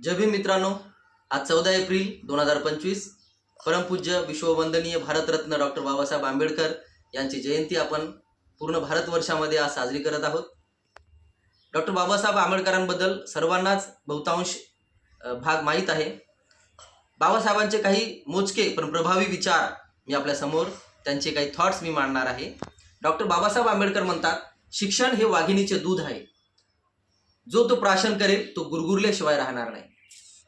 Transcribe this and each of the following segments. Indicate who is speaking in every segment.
Speaker 1: जय भीम मित्रांनो आज चौदा एप्रिल दोन हजार पंचवीस परमपूज्य विश्ववंदनीय भारतरत्न डॉक्टर बाबासाहेब आंबेडकर यांची जयंती आपण पूर्ण भारतवर्षामध्ये आज साजरी करत आहोत. डॉक्टर बाबासाहेब आंबेडकरांबद्दल सर्वांनाच बहुतांश भाग माहीत आहे. बाबासाहेबांचे काही मोजके पण प्रभावी विचार मी आपल्यासमोर त्यांचे काही थॉट्स मी मांडणार आहे. डॉक्टर बाबासाहेब आंबेडकर म्हणतात शिक्षण हे वाघिणीचे दूध आहे. जो तो प्राशन करेल तो गुरगुरल्याशिवाय राहणार नाही.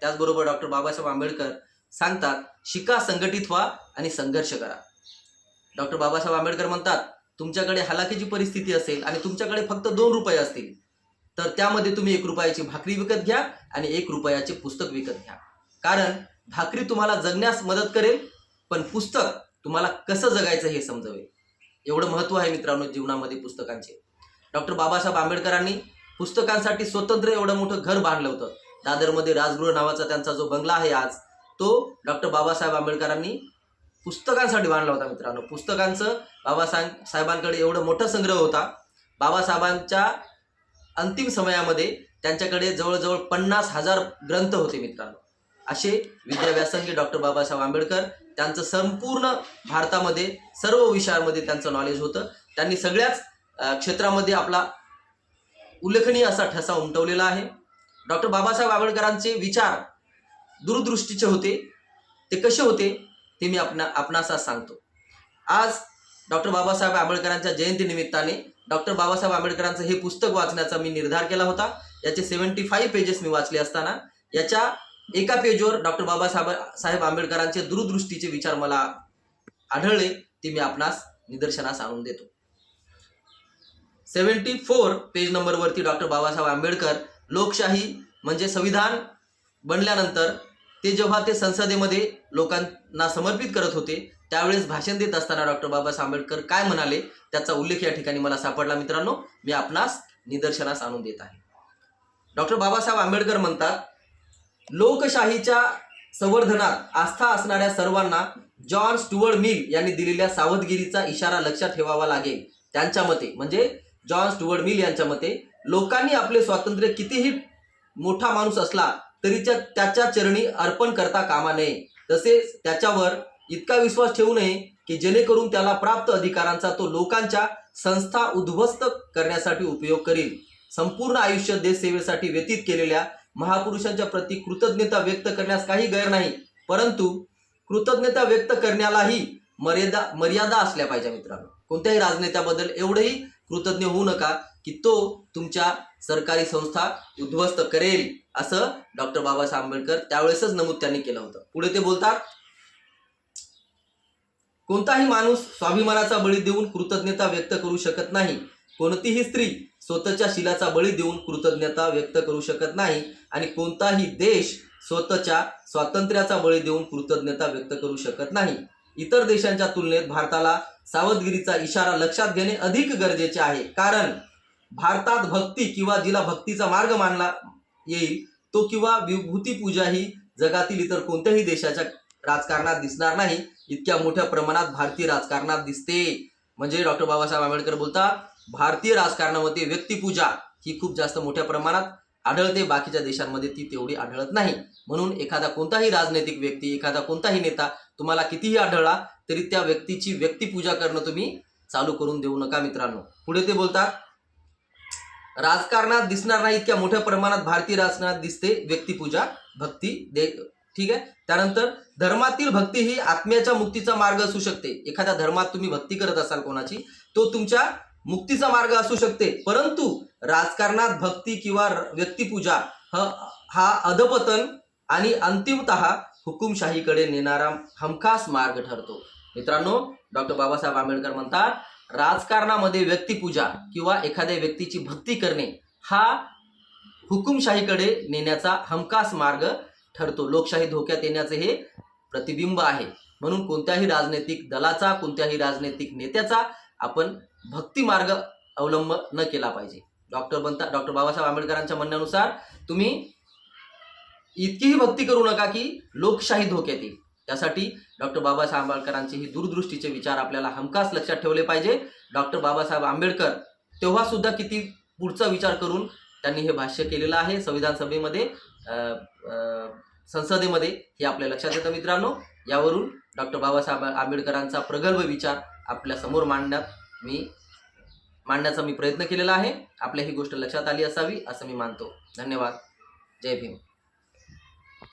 Speaker 1: त्याचबरोबर डॉक्टर बाबासाहेब आंबेडकर सांगतात शिका संघटित व्हा आणि संघर्ष करा. डॉक्टर बाबासाहेब आंबेडकर म्हणतात तुमच्याकडे हलाखीची परिस्थिती असेल आणि तुमच्याकडे फक्त दोन रुपये असतील तर त्यामध्ये तुम्ही एक रुपयाची भाकरी विकत घ्या आणि एक रुपयाचे पुस्तक विकत घ्या. कारण भाकरी तुम्हाला जगण्यास मदत करेल पण पुस्तक तुम्हाला कसं जगायचं हे समजवेल. एवढं महत्त्व आहे मित्रांनो जीवनामध्ये पुस्तकांचे. डॉक्टर बाबासाहेब आंबेडकरांनी पुस्तकांसाठी स्वतंत्र एवढं मोठं घर बांधलं होतं. दादरमध्ये राजगृह नावाचा त्यांचा जो बंगला आहे आज तो डॉक्टर बाबासाहेब आंबेडकरांनी पुस्तकांसाठी बांधला होता मित्रांनो. पुस्तकांचं बाबासाहेब साहेबांकडे एवढं मोठा संग्रह होता. बाबासाहेबांच्या अंतिम समयामध्ये त्यांच्याकडे जवळजवळ पन्नास हजार ग्रंथ होते मित्रांनो. असे विद्याव्यासंगी डॉक्टर बाबासाहेब आंबेडकर त्यांचं संपूर्ण भारतामध्ये सर्व विषयांमध्ये त्यांचं नॉलेज होतं. त्यांनी सगळ्याच क्षेत्रामध्ये आपला उल्लेखनीय असा ठसा उमटवलेला आहे. डॉक्टर बाबासाहेब आंबेडकरांचे विचार दूरदृष्टीचे होते. ते कसे होते ते मी आपणा आपणास आज सांगतो. आज डॉक्टर बाबासाहेब आंबेडकरांच्या जयंती निमित्ताने डॉक्टर बाबासाहेब आंबेडकरांचं हे पुस्तक वाचण्याचा मी निर्धार केला होता. याचे सेवन्टी फाईव्ह पेजेस मी वाचले असताना याच्या एका पेजवर डॉक्टर बाबासाहेब साहेब आंबेडकरांचे दूरदृष्टीचे विचार मला आढळले ते मी आपणास निदर्शनास आणून देतो. सेवन्टी फोर पेज नंबरवरती डॉक्टर बाबासाहेब आंबेडकर लोकशाही म्हणजे संविधान बनल्यानंतर ते जेव्हा ते संसदेमध्ये लोकांना समर्पित करत होते त्यावेळेस भाषण देत असताना डॉक्टर बाबासाहेब आंबेडकर काय म्हणाले त्याचा उल्लेख या ठिकाणी मला सापडला. मित्रांनो मी आपणास निदर्शनास आणून देत आहे. डॉक्टर बाबासाहेब आंबेडकर म्हणतात लोकशाहीच्या संवर्धनात आस्था असणाऱ्या सर्वांना जॉन स्टुअर्ड मिल यांनी दिलेल्या सावधगिरीचा इशारा लक्षात ठेवावा लागेल. त्यांच्या मते म्हणजे जॉन स्टुअर्ड मिल यांच्या मते लोकांनी आपले स्वातंत्र्य कितीही मोठा माणूस असला तरी त्याच्या चरणी अर्पण करता कामा नये. तसेच त्याच्यावर इतका विश्वास ठेवू नये की जेणेकरून त्याला प्राप्त अधिकारांचा तो लोकांच्या संस्था उद्ध्वस्त करण्यासाठी उपयोग करील. संपूर्ण आयुष्य देशसेवेसाठी व्यतीत केलेल्या महापुरुषांच्या प्रती कृतज्ञता व्यक्त करण्यास काही गैर नाही परंतु कृतज्ञता व्यक्त करण्यालाही मर्यादा मर्यादा असल्या पाहिजे मित्रांनो. कोणत्याही राजनेत्याबद्दल एवढंही कृतज्ञ होऊ नका की तो तुमच्या सरकारी संस्था उद्ध्वस्त करेल असं डॉक्टर बाबासाहेब आंबेडकर त्यावेळेसच नमूद त्यांनी केलं होतं. पुढे ते बोलतात कोणताही माणूस स्वाभिमानाचा बळी देऊन कृतज्ञता व्यक्त करू शकत नाही. कोणतीही स्त्री स्वतःच्या शिलाचा बळी देऊन कृतज्ञता व्यक्त करू शकत नाही. आणि कोणताही देश स्वतःच्या स्वातंत्र्याचा बळी देऊन कृतज्ञता व्यक्त करू शकत नाही. इतर देशांच्या तुलनेत भारताला सावधगिरीचा इशारा लक्षात घेणे अधिक गरजेचे आहे. कारण भारतात भक्ती किंवा जिला भक्तीचा मार्ग मानला येईल तो किंवा विभूती पूजा ही जगातील इतर कोणत्याही देशाच्या राजकारणात दिसणार नाही. इतक्या मोठ्या प्रमाणात भारतीय राजकारणात दिसते. म्हणजे डॉक्टर बाबासाहेब आंबेडकर बोलतात भारतीय राजकारणामध्ये व्यक्तिपूजा ही खूप जास्त मोठ्या प्रमाणात आढळते. बाकीच्या देशांमध्ये ती तेवढी आढळत नाही. म्हणून एखादा कोणताही राजनैतिक व्यक्ती एखादा कोणताही नेता तुम्हाला कितीही आढळला तरी त्या व्यक्तीची व्यक्तिपूजा करणं तुम्ही चालू करून देऊ नका मित्रांनो. पुढे ते बोलतात राजकारणात दिसणार नाही इतक्या मोठ्या प्रमाणात भारतीय राजकारणात दिसते व्यक्तिपूजा भक्ती दे ठीक आहे? त्यानंतर धर्मातील भक्ती ही आत्म्याच्या मुक्तीचा मार्ग असू शकते. एखाद्या धर्मात तुम्ही भक्ती करत असाल कोणाची तो तुमच्या मुक्तीचा मार्ग असू शकते. परंतु राजकारणात भक्ती किंवा व्यक्तिपूजा हा अधपतन आणि अंतिमत हुकुमशाहीकडे नेणारा हमखास मार्ग ठरतो. मित्रांनो डॉक्टर बाबासाहेब आंबेडकर म्हणतात राजकारणामध्ये व्यक्तिपूजा किंवा एखाद्या व्यक्तीची भक्ती करणे हा हुकुमशाहीकडे नेण्याचा हमखास मार्ग ठरतो. लोकशाही धोक्यात येण्याचे हे प्रतिबिंब आहे. म्हणून कोणत्याही राजनैतिक दलाचा कोणत्याही राजनैतिक नेत्याचा आपण भक्ती मार्ग अवलंब न केला पाहिजे. डॉक्टर बनता डॉक्टर बाबासाहेब आंबेडकरांच्या म्हणण्यानुसार तुम्ही इतकीही भक्ती करू नका की लोकशाही धोक्यात येईल. त्यासाठी डॉक्टर बाबासाहेब आंबेडकरांचे हे दूरदृष्टीचे विचार आपल्याला हमखास लक्षात ठेवले पाहिजे. डॉक्टर बाबासाहेब आंबेडकर तेव्हा सुद्धा किती पुढचा विचार करून त्यांनी हे भाष्य केलेलं आहे संविधान सभेमध्ये संसदेमध्ये हे आपल्या लक्षात येतं मित्रांनो. यावरून डॉक्टर बाबासाहेब आंबेडकरांचा प्रगल्भ विचार आपल्यासमोर मांडण्यात मी मांडण्याचा मी प्रयत्न केलेला आहे. आपल्या ही गोष्ट लक्षात आली असावी असं मी मानतो. धन्यवाद. जय भीम.